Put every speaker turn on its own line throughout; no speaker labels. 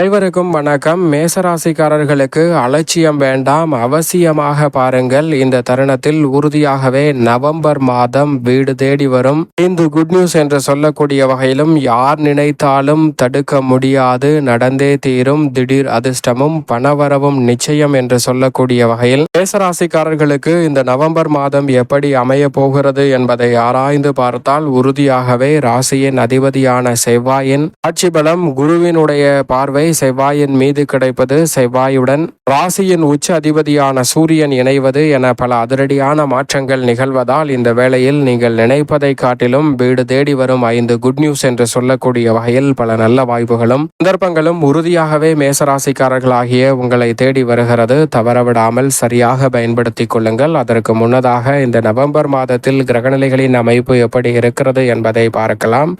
அனைவருக்கும் வணக்கம். மேசராசிக்காரர்களுக்கு அலட்சியம் வேண்டாம். அவசியமாக பாருங்கள் இந்த தருணத்தில் உறுதியாகவே நவம்பர் மாதம் வீடு தேடி வரும். இந்த குட் நியூஸ் என்று சொல்லக்கூடிய வகையிலும் யார் நினைத்தாலும் தடுக்க முடியாது. நடந்தே தீரும். திடீர் அதிர்ஷ்டமும் பணவரவும் நிச்சயம் என்று சொல்லக்கூடிய வகையில் மேசராசிக்காரர்களுக்கு இந்த நவம்பர் மாதம் எப்படி அமைய போகிறது என்பதை ஆராய்ந்து பார்த்தால் உறுதியாகவே ராசியின் அதிபதியான செவ்வாயின் ஆட்சி பலம் குருவினுடைய பார்வை செவ்வாயின் மீது கிடைப்பது செவ்வாயுடன். ராசியின் உச்ச அதிபதியான சூரியன் இணைவது என பல அதிரடியான மாற்றங்கள் நிகழ்வதால் இந்த வேளையில் நீங்கள் நினைப்பதை காட்டிலும் வீடு தேடி வரும் ஐந்து குட் நியூஸ் என்று சொல்லக்கூடிய வகையில் பல நல்ல வாய்ப்புகளும் சந்தர்ப்பங்களும் உறுதியாகவே மேசராசிக்காரர்களாகிய உங்களை தேடி வருகிறது. தவறவிடாமல் சரியாக பயன்படுத்திக் கொள்ளுங்கள். அதற்கு முன்னதாக இந்த நவம்பர் மாதத்தில் கிரகநிலைகளின் அமைப்பு எப்படி இருக்கிறது என்பதை பார்க்கலாம்.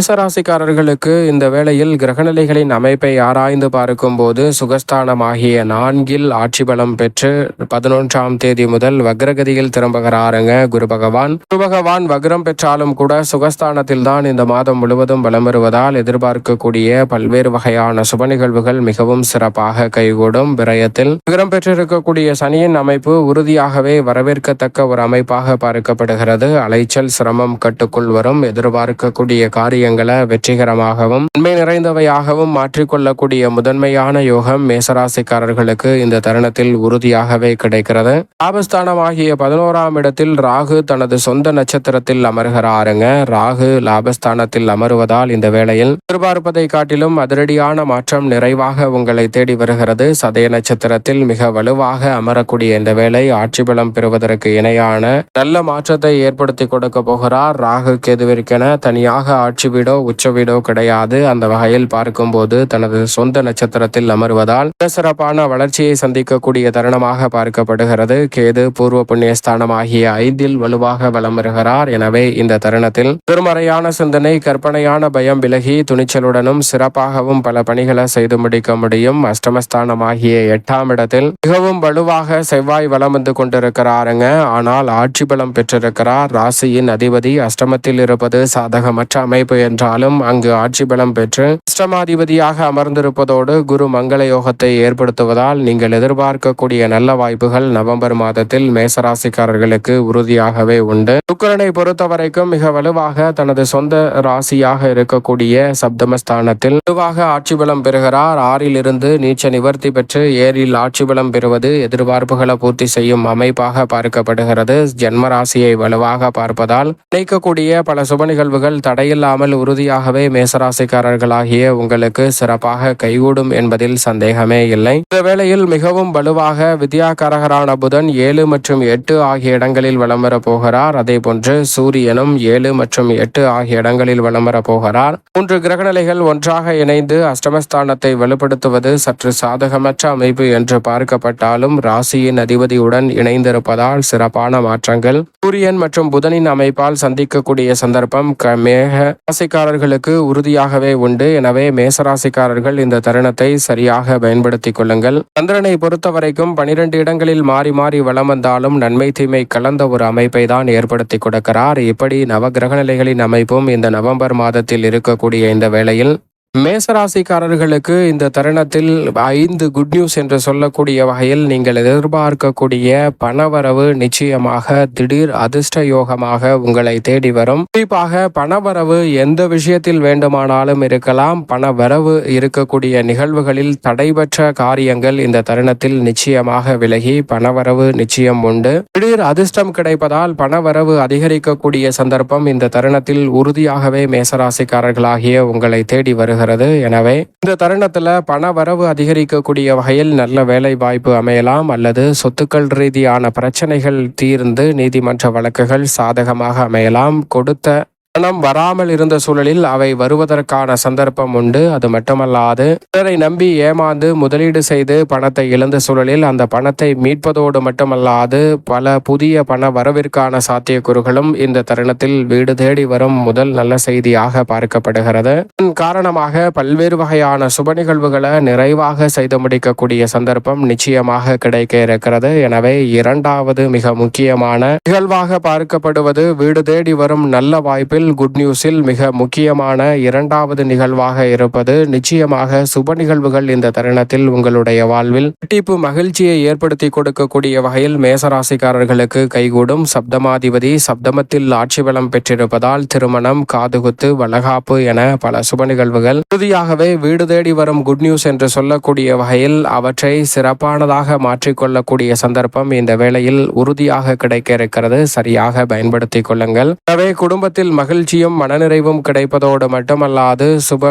மேசராசிக்காரர்களுக்கு இந்த வேளையில் கிரகநிலைகளின் அமைப்பை ஆராய்ந்து பார்க்கும்போது சுகஸ்தானமாகிய நான்கில் ஆட்சி பலம் பெற்று பதினொன்றாம் தேதி முதல் வக்ரகதியில் திரும்புகிறாருங்க குரு பகவான். குரு பகவான் வக்ரம் பெற்றாலும் கூட சுகஸ்தானத்தில் தான் இந்த மாதம் முழுவதும் பலம் வருவதால் எதிர்பார்க்கக்கூடிய பல்வேறு வகையான சுப நிகழ்வுகள் மிகவும் சிறப்பாக கைகூடும் விரயத்தில். வக்ரம் பெற்றிருக்கக்கூடிய சனியின் அமைப்பு உறுதியாகவே வரவேற்கத்தக்க ஒரு அமைப்பாக பார்க்கப்படுகிறது. அலைச்சல் சிரமம் கட்டுக்குள் வரும். எதிர்பார்க்கக்கூடிய காரியங்கள் வெற்றிகரமாகவும் உண்மை நிறைந்தவையாகவும் மாற்றிக்கொள்ளக்கூடிய முதன்மையான யோகம் மேசராசிக்காரர்களுக்கு இந்த தருணத்தில் உறுதியாகவே கிடைக்கிறது. லாபஸ்தானமாகிய பதினோராம் இடத்தில் ராகு தனது சொந்த நட்சத்திரத்தில் அமர்கிறாருங்க. ராகு லாபஸ்தானத்தில் அமருவதால் இந்த வேளையில் எதிர்பார்ப்பதை காட்டிலும் அதிரடியான மாற்றம் நிறைவாக உங்களை தேடி வருகிறது. சதய நட்சத்திரத்தில் மிக வலுவாக அமரக்கூடிய இந்த வேளை ஆட்சி பலம் பெறுவதற்கு இணையான நல்ல மாற்றத்தை ஏற்படுத்தி கொடுக்க போகிறார். ராகு கேதுவிற்கென தனியாக ஆட்சி வீடோ உச்ச வீடோ கிடையாது. அந்த வகையில் பார்க்கும்போது தனது சொந்த நட்சத்திரத்தில் அமர்வதால் சிறப்பான வளர்ச்சியை சந்திக்கக்கூடிய தருணமாக பார்க்கப்படுகிறது. கேது பூர்வ புண்ணியஸ்தானம் ஆகிய ஐந்தில் வலுவாக வலம் வருகிறார். எனவே இந்த தருணத்தில் திருமறையான சிந்தனை கற்பனையான பயம் விலகி துணிச்சலுடனும் சிறப்பாகவும் பல பணிகளை செய்து முடிக்க முடியும். அஷ்டமஸ்தானம் ஆகிய எட்டாம் இடத்தில் மிகவும் வலுவாக செவ்வாய் வலம் வந்து கொண்டிருக்கிறாருங்க. ஆனால் ஆட்சி பலம் பெற்றிருக்கிறார். ராசியின் அதிபதி அஷ்டமத்தில் இருப்பது சாதகமற்ற அமைப்பு என்றாலும் அங்கு ஆட்சி பலம் பெற்று அஷ்டமாதிபதியாக அமர்ந்திருப்பதோடு குரு மங்கள யோகத்தை ஏற்படுத்துவதால் நீங்கள் எதிர்பார்க்கக்கூடிய நல்ல வாய்ப்புகள் நவம்பர் மாதத்தில் மேசராசிக்காரர்களுக்கு உறுதியாகவே உண்டு. சுக்கரனை பொறுத்த வரைக்கும் மிக வலுவாக தனது சொந்த ராசியாக இருக்கக்கூடிய சப்தமஸ்தானத்தில் வலுவாக ஆட்சி பலம் பெறுகிறார். ஆறில் இருந்து நீச்ச நிவர்த்தி பெற்று ஏரில் ஆட்சி பலம் பெறுவது எதிர்பார்ப்புகளை பூர்த்தி செய்யும் அமைப்பாக பார்க்கப்படுகிறது. ஜென்ம ராசியை வலுவாக பார்ப்பதால் நினைக்கக்கூடிய பல சுப நிகழ்வுகள் தடையில்லாமல் நீங்கள் உறுதியாகவே மேசராசிக்காரர்களாகிய உங்களுக்கு சிறப்பாக கைகூடும் என்பதில் சந்தேகமே இல்லை. இந்த வேளையில் மிகவும் வலுவாக வித்யாகாரகரான புதன் ஏழு மற்றும் எட்டு ஆகிய இடங்களில் வலம் வரப் போகிறார். அதே போன்று சூரியனும் ஏழு மற்றும் எட்டு ஆகிய இடங்களில் வலம் வரப் போகிறார். மூன்று கிரகநிலைகள் ஒன்றாக இணைந்து அஷ்டமஸ்தானத்தை வலுப்படுத்துவது சற்று சாதகமற்ற அமைப்பு என்று பார்க்கப்பட்டாலும் ராசியின் அதிபதியுடன் இணைந்திருப்பதால் சிறப்பான மாற்றங்கள். சூரியன் மற்றும் புதனின் அமைப்பால் சந்திக்கக்கூடிய சந்தர்ப்பம் மேக மேசராசிக்காரர்களுக்கு உறுதியாகவே உண்டு. எனவே மேசராசிக்காரர்கள் இந்த தருணத்தை சரியாக பயன்படுத்திக் கொள்ளுங்கள். சந்திரனை பொறுத்தவரைக்கும் பனிரெண்டு இடங்களில் மாறி மாறி வளம் வந்தாலும் நன்மை தீமை கலந்த ஒரு அமைப்பை தான் ஏற்படுத்தி கொடுக்கிறார். இப்படி நவகிரக நிலைகளின் அமைப்பும் இந்த நவம்பர் மாதத்தில் இருக்கக்கூடிய இந்த வேளையில் மேசராசிக்காரர்களுக்கு இந்த தருணத்தில் ஐந்து குட் நியூஸ் என்று சொல்லக்கூடிய வகையில் நீங்கள் எதிர்பார்க்கக்கூடிய பணவரவு நிச்சயமாக திடீர் அதிர்ஷ்ட யோகமாக உங்களை தேடி வரும். குறிப்பாக பணவரவு எந்த விஷயத்தில் வேண்டுமானாலும் இருக்கலாம். பணவரவு இருக்கக்கூடிய நிகழ்வுகளில் தடைபற்ற காரியங்கள் இந்த தருணத்தில் நிச்சயமாக விலகி பணவரவு நிச்சயம் உண்டு. திடீர் அதிர்ஷ்டம் கிடைப்பதால் பணவரவு அதிகரிக்கக்கூடிய சந்தர்ப்பம் இந்த தருணத்தில் உறுதியாகவே மேசராசிக்காரர்களாகிய உங்களை தேடி வருகிறது. எனவே இந்த தருணத்தில் பண வரவு அதிகரிக்கக்கூடிய வகையில் நல்ல வேலை வாய்ப்பு அமையலாம் அல்லது சொத்துக்கள் ரீதியான பிரச்சனைகள் தீர்ந்து நீதிமன்ற வழக்குகள் சாதகமாக அமையலாம். கொடுத்த பணம் வராமல் இருந்த சூழலில் அவை வருவதற்கான சந்தர்ப்பம் உண்டு. அது மட்டுமல்லாது பிறரை நம்பி ஏமாந்து முதலீடு செய்து பணத்தை இழந்த சூழலில் அந்த பணத்தை மீட்பதோடு மட்டுமல்லாது பல புதிய பண வரவிற்கான சாத்தியக்கூறுகளும் இந்த தருணத்தில் வீடு தேடி வரும் முதல் நல்ல செய்தியாக பார்க்கப்படுகிறது. இதன் காரணமாக பல்வேறு வகையான சுப நிகழ்வுகளை நிறைவாக செய்து முடிக்கக்கூடிய சந்தர்ப்பம் நிச்சயமாக கிடைக்க இருக்கிறது எனவே இரண்டாவது மிக முக்கியமான நிகழ்வாக பார்க்கப்படுவது வீடு தேடி வரும் நல்ல வாய்ப்பில் வாழ்வில் குட் நியூஸில் மிக முக்கியமான இரண்டாவது நிகழ்வாக இருப்பது நிச்சயமாக சுப நிகழ்வுகள் இந்த தருணத்தில் உங்களுடைய வாழ்வில். இரட்டிப்பு மகிழ்ச்சியை ஏற்படுத்தி கொடுக்கக்கூடிய வகையில் மேசராசிக்காரர்களுக்கு கைகூடும் சப்தமாதிபதி சப்தமத்தில் ஆட்சி பலம் பெற்றிருப்பதால் திருமணம் காதுகுத்து வளகாப்பு என பல சுப நிகழ்வுகள். இறுதியாகவே வீடு தேடி வரும் குட் நியூஸ் என்று சொல்லக்கூடிய வகையில் அவற்றை சிறப்பானதாக மாற்றிக்கொள்ளக்கூடிய சந்தர்ப்பம் இந்த வேளையில் உறுதியாக கிடைக்க இருக்கிறது. சரியாக பயன்படுத்திக் கொள்ளுங்கள். எனவே குடும்பத்தில் மகிழ்ச்சியும் மனநிறைவும் கிடைப்பதோடு மட்டுமல்லாது சுப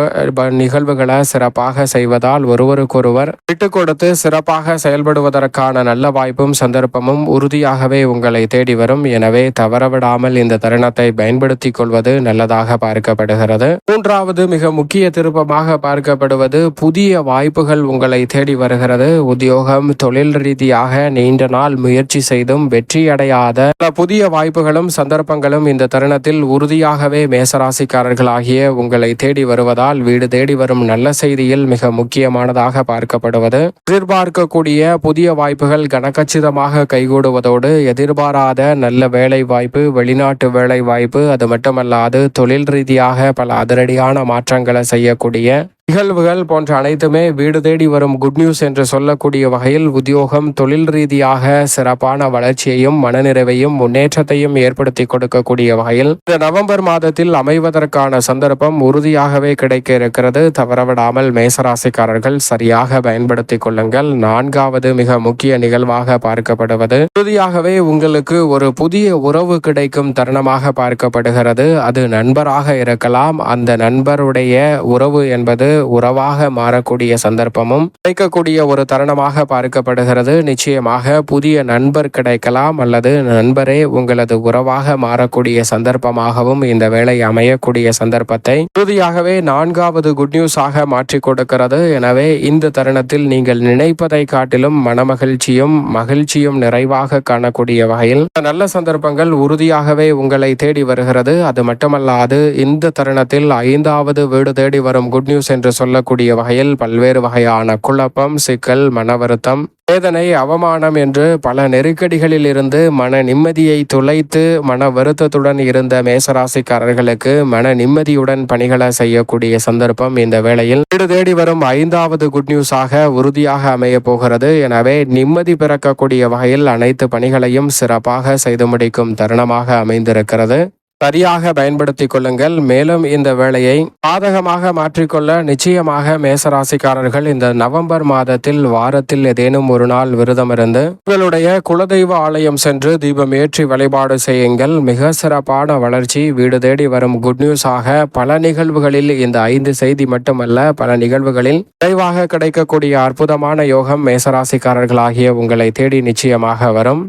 நிகழ்வுகளை சிறப்பாக செய்வதால் ஒருவருக்கொருவர் விட்டுக் கொடுத்து சிறப்பாக செயல்படுவதற்கான நல்ல வாய்ப்பும் சந்தர்ப்பமும் உறுதியாகவே உங்களை தேடி வரும். எனவே தவறவிடாமல் இந்த தருணத்தை பயன்படுத்திக் கொள்வது நல்லதாக பார்க்கப்படுகிறது. மூன்றாவது மிக முக்கிய திருப்பமாக பார்க்கப்படுவது புதிய வாய்ப்புகள் உங்களை தேடி வருகிறது. உத்தியோகம் தொழில் ரீதியாக நீண்ட நாள் முயற்சி செய்தும் வெற்றியடையாத புதிய வாய்ப்புகளும் சந்தர்ப்பங்களும் இந்த தருணத்தில் உறுதியாக உறுதியாகவே மேசராசிக்காரர்களாகிய உங்களை தேடி வருவதால் வீடு தேடி வரும் நல்ல செய்தியில் மிக முக்கியமானதாக பார்க்கப்படுவது. எதிர்பார்க்கக்கூடிய புதிய வாய்ப்புகள் கனகச்சிதமாக கைகூடுவதோடு எதிர்பாராத நல்ல வேலை வாய்ப்பு வெளிநாட்டு வேலை வாய்ப்பு அது மட்டுமல்லாது தொழில் ரீதியாக பல அதிரடியான மாற்றங்களை செய்யக்கூடிய நிகழ்வுகள் போன்ற அனைத்துமே வீடு தேடி வரும் குட் நியூஸ் என்று சொல்லக்கூடிய வகையில் உத்தியோகம் தொழில் ரீதியாக சிறப்பான வளர்ச்சியையும் மனநிறைவையும் முன்னேற்றத்தையும் ஏற்படுத்தி கொடுக்கக்கூடிய வகையில் இந்த நவம்பர் மாதத்தில் அமைவதற்கான சந்தர்ப்பம் உறுதியாகவே கிடைக்க இருக்கிறது. தவறவிடாமல் மேசராசிக்காரர்கள் சரியாக பயன்படுத்திக் கொள்ளுங்கள். நான்காவது மிக முக்கிய நிகழ்வாக பார்க்கப்படுவது. உறுதியாகவே உங்களுக்கு ஒரு புதிய உறவு கிடைக்கும் தருணமாக பார்க்கப்படுகிறது. அது நண்பராக இருக்கலாம். அந்த நண்பருடைய உறவு என்பது உறவாக மாறக்கூடிய சந்தர்ப்பமும் கிடைக்கக்கூடிய ஒரு தருணமாக பார்க்கப்படுகிறது. நிச்சயமாக புதிய நண்பர் கிடைக்கலாம் அல்லது நண்பரே உங்களது உறவாக மாறக்கூடிய சந்தர்ப்பமாகவும் இந்த வேலை அமையக்கூடிய சந்தர்ப்பத்தை உறுதியாகவே நான்காவது குட் நியூஸாக மாற்றி கொடுக்கிறது. எனவே இந்த தருணத்தில் நீங்கள் நினைப்பதை காட்டிலும் மனமகிழ்ச்சியும் மகிழ்ச்சியும் நிறைவாக காணக்கூடிய வகையில் நல்ல சந்தர்ப்பங்கள் உறுதியாகவே உங்களை தேடி வருகிறது. அது மட்டுமல்லாது இந்த தருணத்தில் ஐந்தாவது வீடு தேடி வரும் குட் நியூஸ் என்று சொல்லக்கூடிய வகையில் பல்வேறு வகையான குழப்பம் சிக்கல் மன வருத்தம் வேதனை அவமானம் என்று பல நெருக்கடிகளில் இருந்து மன நிம்மதியை துளைத்து மன வருத்தத்துடன் இருந்த மேசராசிக்காரர்களுக்கு மன நிம்மதியுடன் பணிகளை செய்யக்கூடிய சந்தர்ப்பம் இந்த வேளையில். வீடு தேடி வரும் ஐந்தாவது குட் நியூஸாக உறுதியாக அமைய போகிறது. எனவே நிம்மதி பிறக்கக்கூடிய வகையில் அனைத்து பணிகளையும் சிறப்பாக செய்து முடிக்கும் தருணமாக அமைந்திருக்கிறது. சரியாக பயன்படுத்தி கொள்ளுங்கள். மேலும் இந்த வேலையை பாதகமாக மாற்றிக்கொள்ள நிச்சயமாக மேசராசிக்காரர்கள் இந்த நவம்பர் மாதத்தில் வாரத்தில் ஏதேனும் ஒரு நாள் விரதம் இருந்து உங்களுடைய குலதெய்வ ஆலயம் சென்று தீபம் ஏற்றி வழிபாடு செய்யுங்கள். மிக சிறப்பான வளர்ச்சி. வீடு தேடி வரும் குட் நியூஸாக பல நிகழ்வுகளில் இந்த ஐந்து செய்தி மட்டுமல்ல பல நிகழ்வுகளில் விரைவாக கிடைக்கக்கூடிய அற்புதமான யோகம் மேசராசிக்காரர்களாகிய உங்களை தேடி நிச்சயமாக வரும்.